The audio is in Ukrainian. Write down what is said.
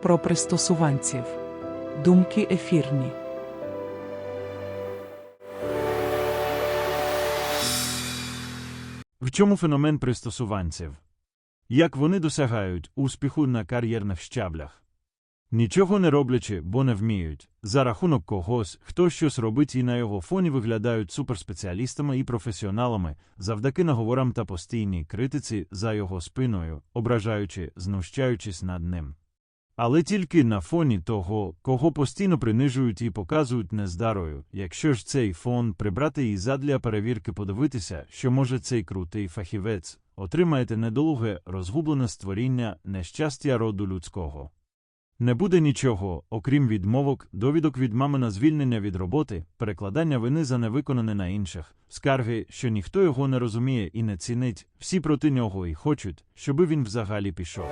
пристосуванців. Думки ефірні. В чому феномен пристосуванців? Як вони досягають успіху на кар'єрних щаблях? Нічого не роблячи, бо не вміють, за рахунок когось, хто щось робить і на його фоні виглядають суперспеціалістами і професіоналами, завдяки наговорам та постійній критиці за його спиною, ображаючи, знущаючись над ним. Але тільки на фоні того, кого постійно принижують і показують нездарою, якщо ж цей фон прибрати і задля перевірки подивитися, що може цей крутий фахівець, отримаєте недолуге, розгублене створіння нещастя роду людського. Не буде нічого, окрім відмовок, довідок від мами на звільнення від роботи, перекладання вини за невиконане на інших, скарги, що ніхто його не розуміє і не цінить, всі проти нього і хочуть, щоби він взагалі пішов.